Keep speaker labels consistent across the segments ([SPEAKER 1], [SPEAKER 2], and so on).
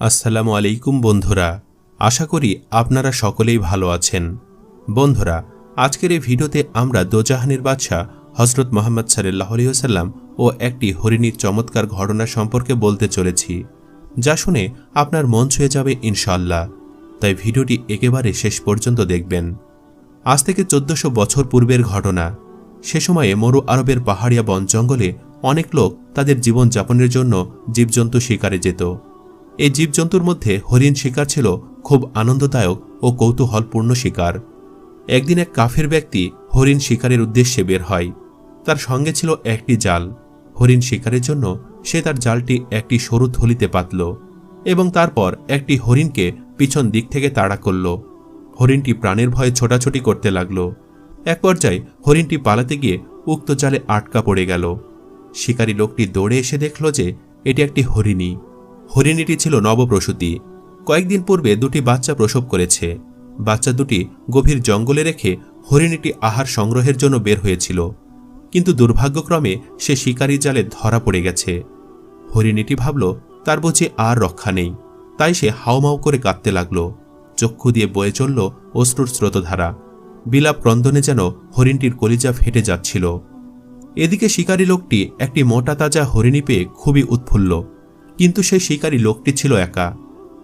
[SPEAKER 1] আসসালামু আলাইকুম বন্ধুরা, আশা করি আপনারা সকলেই ভালো আছেন। বন্ধুরা, আজকের এই ভিডিওতে আমরা দোজাহানের বাদশাহ হজরত মোহাম্মদ সাল্লাহ আলিয়াল্লাম ও একটি হরিণীর চমৎকার ঘটনা সম্পর্কে বলতে চলেছি, যা শুনে আপনার মন ছুঁয়ে যাবে ইনশাল্লাহ তাই ভিডিওটি একেবারে শেষ পর্যন্ত দেখবেন। আজ থেকে চোদ্দশো বছর পূর্বের ঘটনা। সে সময়ে মরু আরবের পাহাড়িয়া বন জঙ্গলে অনেক লোক তাদের জীবনযাপনের জন্য জীবজন্তু শিকারে যেত। এই জীবজন্তুর মধ্যে হরিণ শিকার ছিল খুব আনন্দদায়ক ও কৌতূহলপূর্ণ শিকার। একদিন এক কাফের ব্যক্তি হরিণ শিকারের উদ্দেশ্যে বের হয়। তার সঙ্গে ছিল একটি জাল। হরিণ শিকারের জন্য সে তার জালটি একটি সরু থলিতে পাতল এবং তারপর একটি হরিণকে পিছন দিক থেকে তাড়া করল। হরিণটি প্রাণের ভয়ে ছোটাছুটি করতে লাগল। এক পর্যায়ে হরিণটি পালাতে গিয়ে উক্ত জালে আটকা পড়ে গেল। শিকারী লোকটি দৌড়ে এসে দেখল যে এটি একটি হরিণী হরিণীটি ছিল নবপ্রসূতি। কয়েকদিন পূর্বে দুটি বাচ্চা প্রসব করেছে। বাচ্চা দুটি গভীর জঙ্গলে রেখে হরিণীটি আহার সংগ্রহের জন্য বের হয়েছিল। কিন্তু দুর্ভাগ্যক্রমে সে শিকারী জালে ধরা পড়ে গেছে। হরিণীটি ভাবল, তার বুঝি আর রক্ষা নেই। তাই সে হাওমাও করে কাঁদতে লাগল। চক্ষু দিয়ে বয়ে চলল অশ্রুর স্রোতধারা। বিলাপ ক্রন্দনে যেন হরিণটির কলিজা ফেটে যাচ্ছিল। এদিকে শিকারী লোকটি একটি মোটা তাজা হরিণী পেয়ে খুবই উৎফুল্ল। কিন্তু সেই শিকারী লোকটি ছিল একা।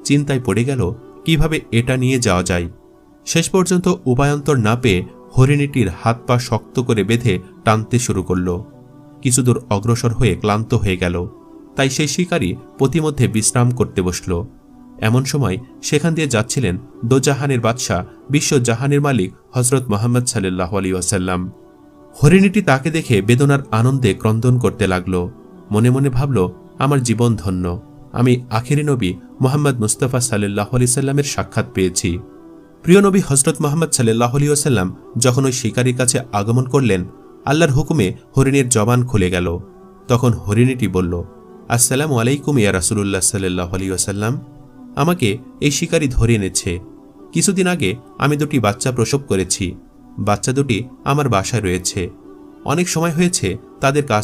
[SPEAKER 1] চিন্তায় পড়ে গেল, কীভাবে এটা নিয়ে যাওয়া যায়? শেষ পর্যন্ত উপায়ন্তর না পেয়ে হরিণীটির হাত পা শক্ত করে বেঁধে টানতে শুরু করল। কিছুদূর অগ্রসর হয়ে ক্লান্ত হয়ে গেল। তাই সেই শিকারী প্রতিমধ্যে বিশ্রাম করতে বসল। এমন সময় সেখান দিয়ে যাচ্ছিলেন দোজাহানের বাদশাহ, বিশ্বজাহানের মালিক হজরত মোহাম্মদ সাল্লাহ আলী ওয়াসাল্লাম। হরিণীটি তাকে দেখে বেদনার আনন্দে ক্রন্দন করতে লাগল। মনে মনে ভাবল আমার জীবন ধন্য। আমি আখেরি নবী মোহাম্মদ মুস্তফা সাল্লাহ আলি সাল্লামের সাক্ষাৎ পেয়েছি। প্রিয় নবী হজরত মোহাম্মদ সাল্লাহ আলী ওসাল্লাম যখন ওই শিকারীর কাছে আগমন করলেন, আল্লাহর হুকুমে হরিণীর জবান খুলে গেল। তখন হরিণীটি বলল, আসসালামু আলাইকুম ইয়া রাসুলুল্লাহ সাল্লাহ আলী ওসাল্লাম আমাকে এই শিকারী ধরে এনেছে। কিছুদিন আগে আমি দুটি বাচ্চা প্রসব করেছি। বাচ্চা দুটি আমার বাসায় রয়েছে। অনেক সময় হয়েছে তাদের কাছ